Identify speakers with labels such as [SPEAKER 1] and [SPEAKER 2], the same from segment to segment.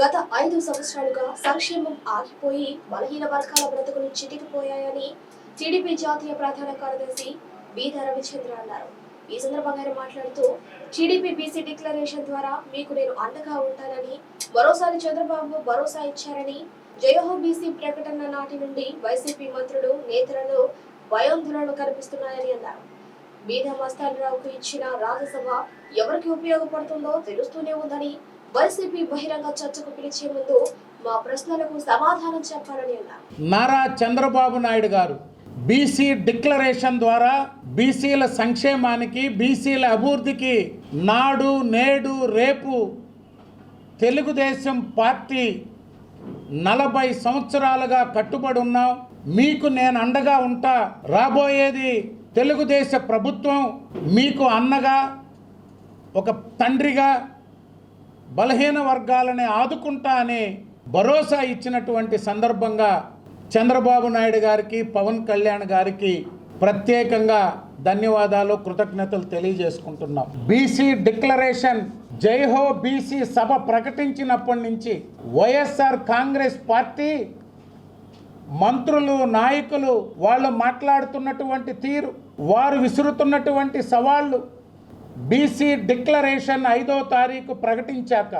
[SPEAKER 1] గత ఐదు సంవత్సరాలుగా సంక్షేమం ఆగిపోయి బలహీన వర్గాల బ్రతుకులు చితికిపోయాయని టీడీపీ జాతీయ ప్రధాన కార్యదర్శి బీద రవిచంద్ర అన్నారు. ఈ సందర్భంగా ఆయన మాట్లాడుతూ టీడీపీ బీసీ డిక్లరేషన్ ద్వారా మీకు నేను అండగా ఉంటానని మరోసారి చంద్రబాబు భరోసా ఇచ్చారని జయహో బీసీ ప్రకటన నాటి నుండి వైసీపీ మంత్రులు నేతలలో భయాందోళనలు కనిపిస్తున్నాయని అన్నారు. బీద మస్తానరావుకు ఇచ్చిన రాజ్యసభ ఎవరికి ఉపయోగపడుతుందో తెలుస్తూనే ఉందని వైసీపీ బహిరంగ చర్చకు పిలిచే ముందు మా ప్రశ్నలకు సమాధానం చెప్పాలని అన్నారు.
[SPEAKER 2] నారా చంద్రబాబు నాయుడు గారు బీసీ డిక్లరేషన్ ద్వారా బీసీల సంక్షేమానికి బీసీల అభివృద్ధికి నాడు నేడు రేపు తెలుగుదేశం పార్టీ నలభై సంవత్సరాలుగా కట్టుబడి ఉన్నాం. మీకు నేను అండగా ఉంటా. రాబోయేది తెలుగుదేశ ప్రభుత్వం. మీకు అన్నగా ఒక తండ్రిగా బలహీన వర్గాలని ఆదుకుంటా అని భరోసా ఇచ్చినటువంటి సందర్భంగా చంద్రబాబు నాయుడు గారికి పవన్ కళ్యాణ్ గారికి ప్రత్యేకంగా ధన్యవాదాలు కృతజ్ఞతలు తెలియజేసుకుంటున్నాం. బీసీ డిక్లరేషన్ జైహో బీసీ సభ ప్రకటించినప్పటి నుంచి వైఎస్ఆర్ కాంగ్రెస్ పార్టీ మంత్రులు నాయకులు వాళ్ళు మాట్లాడుతున్నటువంటి తీరు వారు విసురుతున్నటువంటి సవాళ్ళు బీసీ డిక్లరేషన్ ఐదో తారీఖు ప్రకటించాక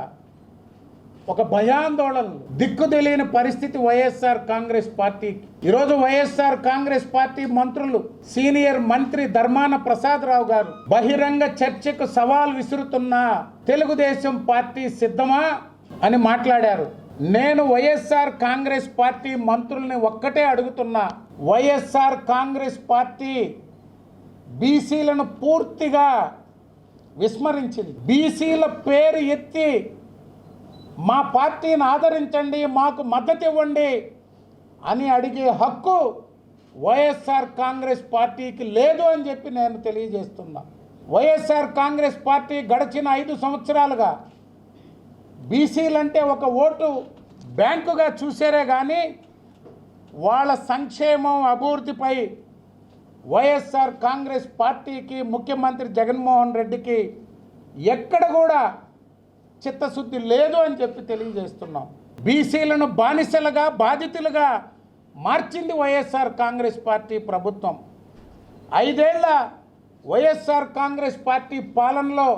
[SPEAKER 2] ఒక భయాందోళనలు దిక్కు తెలియని పరిస్థితి వైఎస్ఆర్ కాంగ్రెస్ పార్టీకి ఈరోజు వైఎస్ఆర్ కాంగ్రెస్ పార్టీ మంత్రులు సీనియర్ మంత్రి ధర్మాన ప్రసాదరావు గారు బహిరంగ చర్చకు సవాల్ విసురుతున్న తెలుగుదేశం పార్టీ సిద్ధమా అని మాట్లాడారు. నేను వైఎస్ఆర్ కాంగ్రెస్ పార్టీ మంత్రుల్ని ఒక్కటే అడుగుతున్నా వైఎస్ఆర్ కాంగ్రెస్ పార్టీ బీసీలను పూర్తిగా విస్మరించింది. బీసీల పేరు ఎత్తి మా పార్టీని ఆదరించండి మాకు మద్దతు ఇవ్వండి అని అడిగే హక్కు వైఎస్ఆర్ కాంగ్రెస్ పార్టీకి లేదు అని చెప్పి నేను తెలియజేస్తున్నా. వైఎస్ఆర్ కాంగ్రెస్ పార్టీ గడిచిన ఐదు సంవత్సరాలుగా బీసీలంటే ఒక ఓటు బ్యాంకుగా చూసారే కానీ వాళ్ళ సంక్షేమం అభివృద్ధిపై వైఎస్ఆర్ కాంగ్రెస్ పార్టీకి ముఖ్యమంత్రి జగన్మోహన్ రెడ్డికి ఎక్కడ కూడా చిత్తశుద్ధి లేదు అని చెప్పి తెలియజేస్తున్నాం. బీసీలను బానిసలుగా బాధితులుగా మార్చింది వైఎస్ఆర్ కాంగ్రెస్ పార్టీ ప్రభుత్వం. ఐదేళ్ళ వైఎస్ఆర్ కాంగ్రెస్ పార్టీ పాలనలో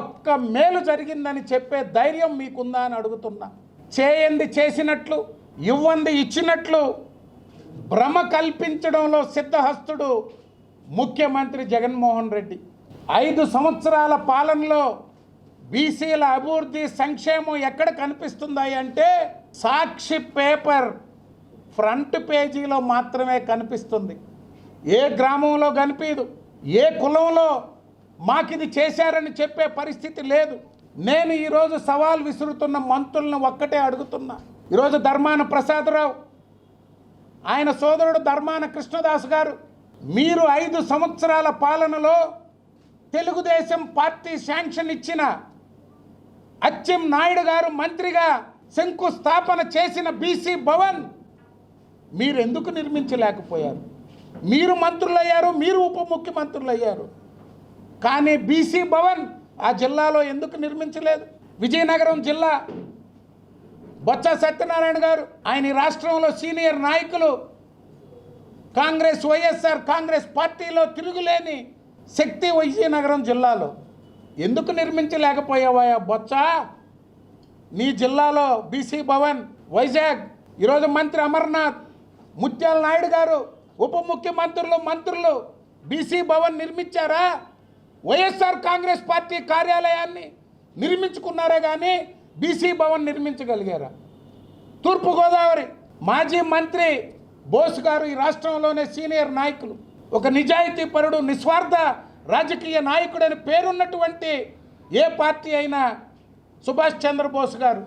[SPEAKER 2] ఒక్క మేలు జరిగిందని చెప్పే ధైర్యం మీకుందా అని అడుగుతున్నా. చేయంది చేసినట్లు ఇవ్వంది ఇచ్చినట్లు భ్రమ కల్పించడంలో సిద్ధహస్తుడు ముఖ్యమంత్రి జగన్మోహన్ రెడ్డి. ఐదు సంవత్సరాల పాలనలో బీసీల అభివృద్ధి సంక్షేమం ఎక్కడ కనిపిస్తుందా అంటే సాక్షి పేపర్ ఫ్రంట్ పేజీలో మాత్రమే కనిపిస్తుంది. ఏ గ్రామంలో కనిపించదు ఏ కులంలో మాకిది చేశారని చెప్పే పరిస్థితి లేదు. నేను ఈరోజు సవాల్ విసురుతున్న మంత్రులను ఒక్కటే అడుగుతున్నా. ఈరోజు ధర్మాన ప్రసాదరావు ఆయన సోదరుడు ధర్మాన కృష్ణదాస్ గారు మీరు ఐదు సంవత్సరాల పాలనలో తెలుగుదేశం పార్టీ శాంక్షన్ ఇచ్చిన అచ్చెం నాయుడు గారు మంత్రిగా శంకుస్థాపన చేసిన బీసీ భవన్ మీరు ఎందుకు నిర్మించలేకపోయారు? మీరు మంత్రులయ్యారు మీరు ఉప ముఖ్యమంత్రులు అయ్యారు కానీ బీసీ భవన్ ఆ జిల్లాలో ఎందుకు నిర్మించలేదు? విజయనగరం జిల్లా బొత్స సత్యనారాయణ గారు ఆయన రాష్ట్రంలో సీనియర్ నాయకులు. కాంగ్రెస్ వైఎస్ఆర్ కాంగ్రెస్ పార్టీలో తిరుగులేని శక్తి విజయనగరం జిల్లాలో. ఎందుకు నిర్మించలేకపోయావా బొత్స? నీ జిల్లాలో బీసీ భవన్ వైజాగ్ ఈరోజు మంత్రి అమర్నాథ్ ముత్యాల నాయుడు గారు ఉప ముఖ్యమంత్రులు మంత్రులు బీసీ భవన్ నిర్మించారా? వైఎస్ఆర్ కాంగ్రెస్ పార్టీ కార్యాలయాన్ని నిర్మించుకున్నారే కానీ బీసీ భవన్ నిర్మించగలిగారా? తూర్పుగోదావరి మాజీ మంత్రి బోస్ గారు ఈ రాష్ట్రంలోనే సీనియర్ నాయకులు. ఒక నిజాయితీ పరుడు నిస్వార్థ రాజకీయ నాయకుడని పేరున్నటువంటి ఏ పార్టీ అయినా సుభాష్ చంద్రబోస్ గారు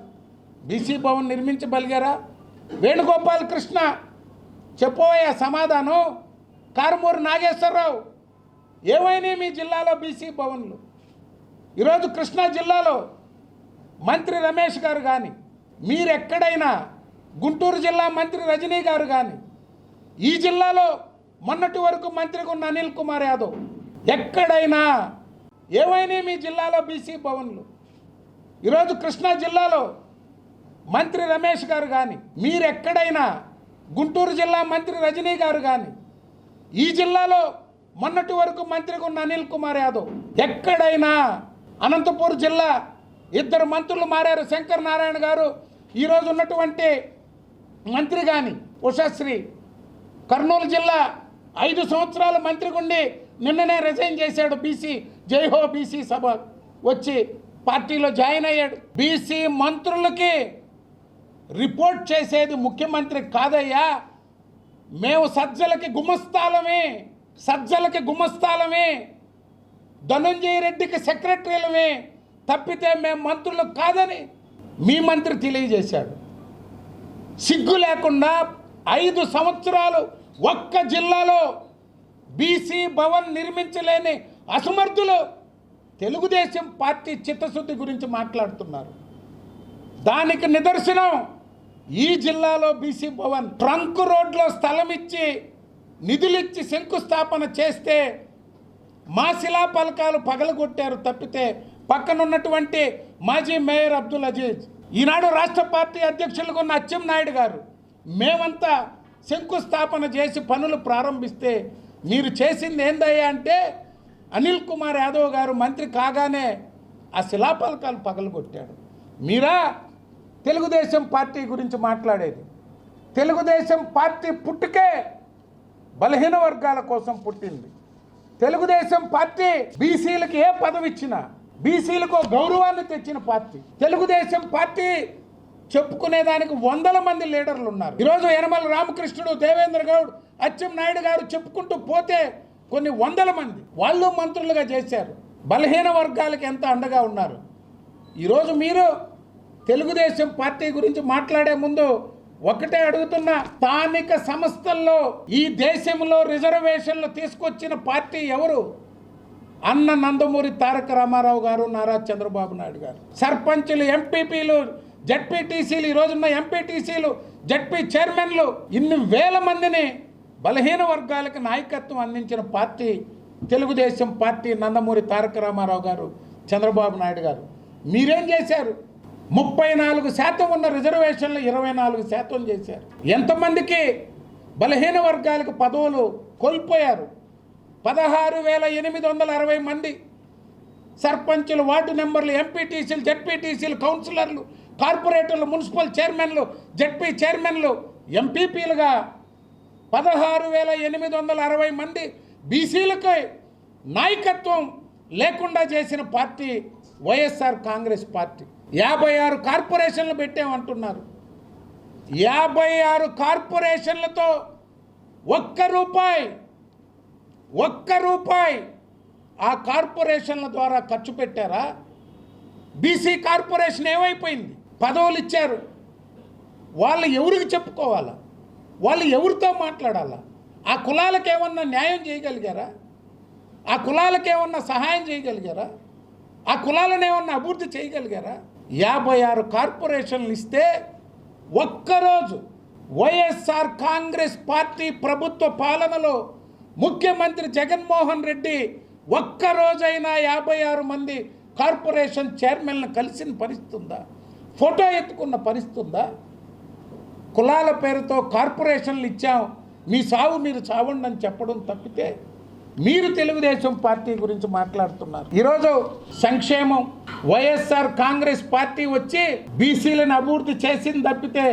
[SPEAKER 2] బీసీ భవన్ నిర్మించగలిగారా? వేణుగోపాల్ కృష్ణ చెప్పబోయే సమాధానం కారుమూరు నాగేశ్వరరావు. ఏమైనా మీ జిల్లాలో బీసీ భవన్లు. ఈరోజు కృష్ణా జిల్లాలో మంత్రి రమేష్ గారు కానీ మీరెక్కడైనా గుంటూరు జిల్లా మంత్రి రజనీ గారు కానీ ఈ జిల్లాలో మొన్నటి వరకు మంత్రిగా ఉన్న అనిల్ కుమార్ యాదవ్ ఎక్కడైనా ఏవైనా మీ జిల్లాలో బీసీ భవన్లు ఈరోజు కృష్ణా జిల్లాలో మంత్రి రమేష్ గారు కానీ మీరెక్కడైనా గుంటూరు జిల్లా మంత్రి రజనీ గారు కానీ ఈ జిల్లాలో మొన్నటి వరకు మంత్రిగా ఉన్న అనిల్ కుమార్ యాదవ్ ఎక్కడైనా అనంతపూర్ జిల్లా ఇద్దరు మంత్రులు మారారు. శంకర్ నారాయణ గారు. ఈరోజు ఉన్నటువంటి మంత్రి కానీ ఉషశ్రీ కర్నూలు జిల్లా ఐదు సంవత్సరాల మంత్రిగా ఉండి నిన్ననే రిజైన్ చేశాడు బీసీ జైహో బీసీ సభ. వచ్చి పార్టీలో జాయిన్ అయ్యాడు. బీసీ మంత్రులకి రిపోర్ట్ చేసేది ముఖ్యమంత్రి కాదయ్యా. మేము సజ్జలకి గుమస్తాలమే. సజ్జలకి గుమస్తాలమే. ధనుంజయ రెడ్డికి సెక్రటరీలమే. తప్పితే మేము మంత్రులు కాదని మీ మంత్రి తెలియజేశాడు. సిగ్గు లేకుండా ఐదు సంవత్సరాలు ఒక్క జిల్లాలో బీసీ భవన్ నిర్మించలేని అసమర్థులు తెలుగుదేశం పార్టీ చిత్తశుద్ధి గురించి మాట్లాడుతున్నారు. దానికి నిదర్శనం ఈ జిల్లాలో బీసీ భవన్ ట్రంక్ రోడ్లో స్థలం ఇచ్చి నిధులిచ్చి శంకుస్థాపన చేస్తే మా శిలా పలకాలు పగలగొట్టారు తప్పితే పక్కనున్నటువంటి మాజీ మేయర్ అబ్దుల్ అజీజ్. ఈనాడు రాష్ట్ర పార్టీ అధ్యక్షులుగా ఉన్న అచ్చెం నాయుడు గారు మేమంతా శంకుస్థాపన చేసి పనులు ప్రారంభిస్తే మీరు చేసింది ఏందయ్యా అంటే అనిల్ కుమార్ యాదవ్ గారు మంత్రి కాగానే ఆ శిలాపలకాలు పగలగొట్టాడు. మీరా తెలుగుదేశం పార్టీ గురించి మాట్లాడేది. తెలుగుదేశం పార్టీ పుట్టుకే బలహీన వర్గాల కోసం పుట్టింది. తెలుగుదేశం పార్టీ బీసీలకు ఏ పదవి ఇచ్చినా బీసీలకు గౌరవాన్ని తెచ్చిన పార్టీ. తెలుగుదేశం పార్టీ చెప్పుకునేదానికి వందల మంది లీడర్లు ఉన్నారు. ఈరోజు యనమల రామకృష్ణుడు దేవేంద్ర గౌడ్ అచ్చెం నాయుడు గారు చెప్పుకుంటూ పోతే కొన్ని వందల మంది. వాళ్ళు మంత్రులుగా చేశారు. బలహీన వర్గాలకు ఎంత అండగా ఉన్నారు? ఈరోజు మీరు తెలుగుదేశం పార్టీ గురించి మాట్లాడే ముందు ఒకటే అడుగుతున్న స్థానిక సంస్థల్లో ఈ దేశంలో రిజర్వేషన్లు తీసుకొచ్చిన పార్టీ ఎవరు? అన్న నందమూరి తారక రామారావు గారు నారా చంద్రబాబు నాయుడు గారు. సర్పంచులు ఎంపీపీలు జడ్పీటీసీలు ఈ రోజున్న ఎంపీటీసీలు జడ్పీ చైర్మన్లు ఇన్ని వేల మందిని బలహీన వర్గాలకు నాయకత్వం అందించిన పార్టీ తెలుగుదేశం పార్టీ నందమూరి తారక రామారావు గారు చంద్రబాబు నాయుడు గారు. మీరేం చేశారు? ముప్పై నాలుగు శాతం ఉన్న రిజర్వేషన్లు ఇరవై నాలుగు శాతం చేశారు. ఎంతమందికి బలహీన వర్గాలకు పదవులు కోల్పోయారు? పదహారు వేల ఎనిమిది వందల అరవై మంది సర్పంచులు వార్డు నెంబర్లు ఎంపీటీసీలు జడ్పీటీసీలు కౌన్సిలర్లు కార్పొరేటర్లు మున్సిపల్ చైర్మన్లు జడ్పీ చైర్మన్లు ఎంపీపీలుగా పదహారు వేల ఎనిమిది వందల అరవై మంది బీసీలకు నాయకత్వం లేకుండా చేసిన పార్టీ వైఎస్ఆర్ కాంగ్రెస్ పార్టీ. యాభై ఆరు కార్పొరేషన్లు పెట్టామంటున్నారు. యాభై ఆరు కార్పొరేషన్లతో ఒక్క రూపాయి ఒక్క రూపాయి ఆ కార్పొరేషన్ల ద్వారా ఖర్చు పెట్టారా? బీసీ కార్పొరేషన్ ఏమైపోయింది? పదవులు ఇచ్చారు. వాళ్ళు ఎవరికి చెప్పుకోవాలా? వాళ్ళు ఎవరితో మాట్లాడాలా? ఆ కులాలకు ఏమన్నా న్యాయం చేయగలిగారా? ఆ కులాలకు ఏమన్నా సహాయం చేయగలిగారా? ఆ కులాలను ఏమన్నా అభివృద్ధి చేయగలిగారా? యాభై ఆరు కార్పొరేషన్లు ఇస్తే ఒక్కరోజు వైఎస్ఆర్ కాంగ్రెస్ పార్టీ ప్రభుత్వ పాలనలో ముఖ్యమంత్రి జగన్మోహన్ రెడ్డి ఒక్కరోజైనా యాభై ఆరు మంది కార్పొరేషన్ చైర్మన్లను కలిసిన పరిస్థితుందా? ఫోటో ఎత్తుకున్న పరిస్థితుందా? కులాల పేరుతో కార్పొరేషన్లు ఇచ్చాం. మీ సావు మీరు చావండి అని చెప్పడం తప్పితే మీరు తెలుగుదేశం పార్టీ గురించి మాట్లాడుతున్నారు. ఈరోజు సంక్షేమం వైఎస్ఆర్ కాంగ్రెస్ పార్టీ వచ్చి బీసీలను అభివృద్ధి చేసింది తప్పితే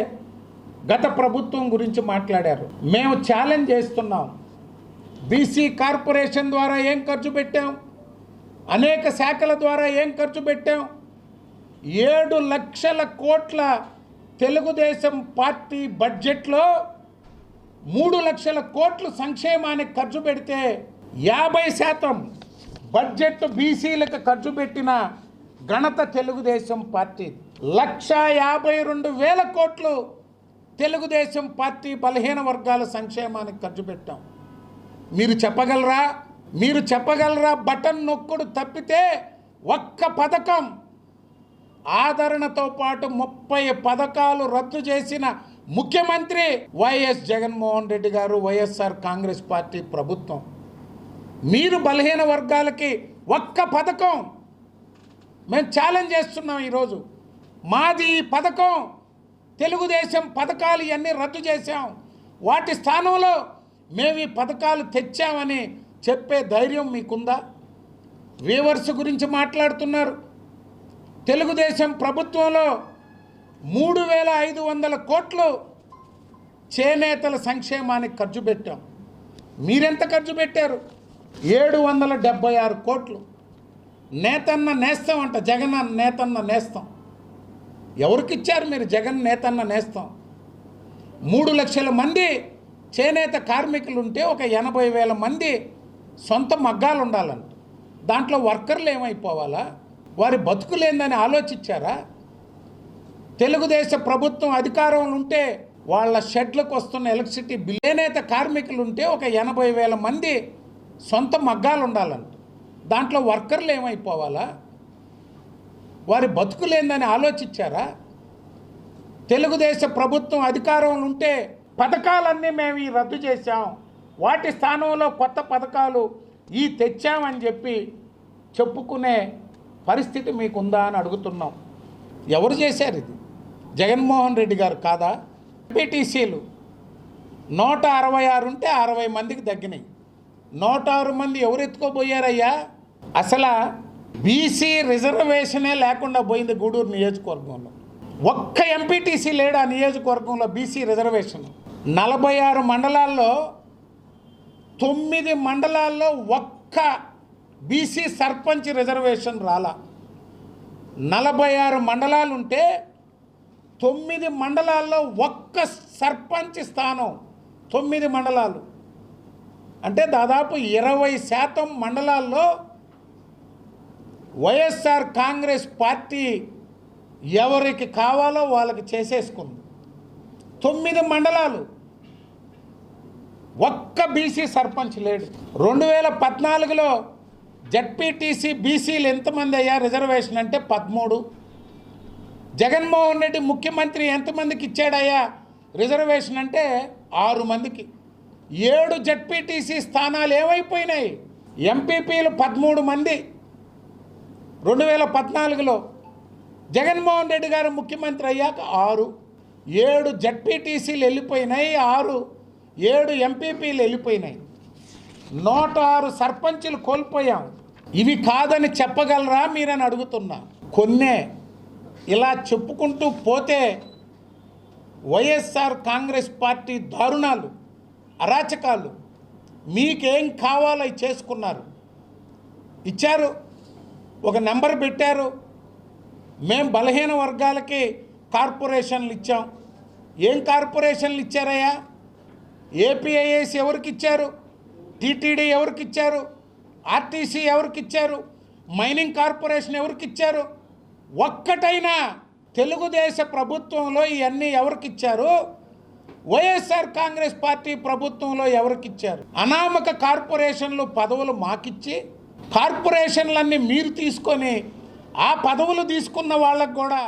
[SPEAKER 2] గత ప్రభుత్వం గురించి మాట్లాడారు. మేము ఛాలెంజ్ చేస్తున్నాం. బీసీ కార్పొరేషన్ ద్వారా ఏం ఖర్చు పెట్టాం? అనేక శాఖల ద్వారా ఏం ఖర్చు పెట్టాం? ఏడు లక్షల కోట్ల తెలుగుదేశం పార్టీ బడ్జెట్లో మూడు లక్షల కోట్లు సంక్షేమానికి ఖర్చు పెడితే యాభై శాతం బడ్జెట్ బీసీలకు ఖర్చు పెట్టిన ఘనత తెలుగుదేశం పార్టీ. లక్ష యాభై రెండు వేల కోట్లు తెలుగుదేశం పార్టీ బలహీన వర్గాల సంక్షేమానికి ఖర్చు పెట్టాం. మీరు చెప్పగలరా? మీరు చెప్పగలరా? బటన్ నొక్కుడు తప్పితే ఒక్క పథకం. ఆదరణతో పాటు ముప్పై పథకాలు రద్దు చేసిన ముఖ్యమంత్రి వైఎస్ జగన్మోహన్ రెడ్డి గారు వైఎస్ఆర్ కాంగ్రెస్ పార్టీ ప్రభుత్వం. మీరు బలహీన వర్గాలకి ఒక్క పథకం. మేము ఛాలెంజ్ చేస్తున్నాం ఈరోజు. మాది ఈ పథకం. తెలుగుదేశం పథకాలు ఇవన్నీ రద్దు చేశాం. వాటి స్థానంలో మేము ఈ పథకాలు తెచ్చామని చెప్పే ధైర్యం మీకుందా? వీవర్స్ గురించి మాట్లాడుతున్నారు. తెలుగుదేశం ప్రభుత్వంలో మూడు వేల ఐదు వందల కోట్లు చేనేతల సంక్షేమానికి ఖర్చు పెట్టాం. మీరెంత ఖర్చు పెట్టారు? ఏడు వందల డెబ్బై ఆరు కోట్లు. నేతన్న నేస్తాం అంట జగన్ నేతన్న నేస్తాం. ఎవరికిచ్చారు మీరు జగన్ నేతన్న నేస్తాం? మూడు లక్షల మంది చేనేత కార్మికులు ఉంటే ఒక ఎనభై వేల మంది సొంత మగ్గాలు ఉండాలంట దాంట్లో వర్కర్లు ఏమైపోవాలా? వారి బతుకులేందని ఆలోచించారా? తెలుగుదేశ ప్రభుత్వం అధికారంలో ఉంటే వాళ్ళ షెడ్లకు వస్తున్న ఎలక్ట్రిసిటీ బిల్ చేనేత కార్మికులు ఉంటే ఒక ఎనభై వేల మంది సొంత మగ్గాలు ఉండాలంట దాంట్లో వర్కర్లు ఏమైపోవాలా? వారి బతుకులేందని ఆలోచించారా? తెలుగుదేశ ప్రభుత్వం అధికారంలో ఉంటే పథకాలన్నీ మేము ఈ రద్దు చేశాం. వాటి స్థానంలో కొత్త పథకాలు ఈ తెచ్చామని చెప్పి చెప్పుకునే పరిస్థితి మీకుందా అని అడుగుతున్నాం. ఎవరు చేశారు ఇది? జగన్మోహన్ రెడ్డి గారు కాదా? ఎంపీటీసీలు నూట అరవై ఆరు ఉంటే అరవై మందికి తగ్గినాయి. నూట ఆరు మంది ఎవరు ఎత్తుకోబోయారయ్యా? అసలు బీసీ రిజర్వేషనే లేకుండా పోయింది గూడూరు నియోజకవర్గంలో. ఒక్క ఎంపీటీసీ లేడు ఆ నియోజకవర్గంలో బీసీ రిజర్వేషన్? నలభై ఆరు మండలాల్లో తొమ్మిది మండలాల్లో ఒక్క బీసీ సర్పంచ్ రిజర్వేషన్ రాలా. నలభై ఆరు మండలాలు ఉంటే తొమ్మిది మండలాల్లో ఒక్క సర్పంచ్ స్థానం తొమ్మిది మండలాలు. అంటే దాదాపు ఇరవై శాతం మండలాల్లో వైఎస్ఆర్ కాంగ్రెస్ పార్టీ ఎవరికి కావాలో వాళ్ళకి చేసేసుకుంది. తొమ్మిది మండలాలు ఒక్క బీసీ సర్పంచ్ లేడు. రెండు వేల పద్నాలుగులో జడ్పీటీసీ బీసీలు ఎంతమంది అయ్యా రిజర్వేషన్ అంటే పదమూడు. జగన్మోహన్ రెడ్డి ముఖ్యమంత్రి ఎంతమందికి ఇచ్చాడయ్యా రిజర్వేషన్ అంటే ఆరు మందికి. ఏడు జడ్పీటీసీ స్థానాలు ఏమైపోయినాయి? ఎంపీపీలు పదమూడు మంది. రెండు వేల పద్నాలుగులో జగన్మోహన్ రెడ్డి గారు ముఖ్యమంత్రి అయ్యాక ఆరు. ఏడు జడ్పీటీసీలు వెళ్ళిపోయినాయి ఆరు. ఏడు ఎంపీపీలు వెళ్ళిపోయినాయి. నూట ఆరు సర్పంచులు కోల్పోయాం. ఇవి కాదని చెప్పగలరా మీరని అడుగుతున్నా. కొన్నే ఇలా చెప్పుకుంటూ పోతే వైఎస్ఆర్ కాంగ్రెస్ పార్టీ దారుణాలు అరాచకాలు. మీకేం కావాలో చేసుకున్నారు. ఇచ్చారు ఒక నెంబర్ పెట్టారు. మేం బలహీన వర్గాలకి కార్పొరేషన్లు ఇచ్చాం. ఏం కార్పొరేషన్లు ఇచ్చారయ్యా? ఏపీఐఎస్ ఎవరికి ఇచ్చారు టీటీడీ ఎవరికి ఇచ్చారు ఆర్టీసీ ఎవరికి ఇచ్చారు మైనింగ్ కార్పొరేషన్ ఎవరికి ఇచ్చారు ఒక్కటైనా తెలుగుదేశ ప్రభుత్వంలో ఇవన్నీ ఎవరికి ఇచ్చారు వైఎస్ఆర్ కాంగ్రెస్ పార్టీ ప్రభుత్వంలో ఎవరికి ఇచ్చారు అనామక కార్పొరేషన్లు పదవులు మాకిచ్చి కార్పొరేషన్లన్నీ మీరు తీసుకొని ఆ పదవులు తీసుకున్న వాళ్ళకు కూడా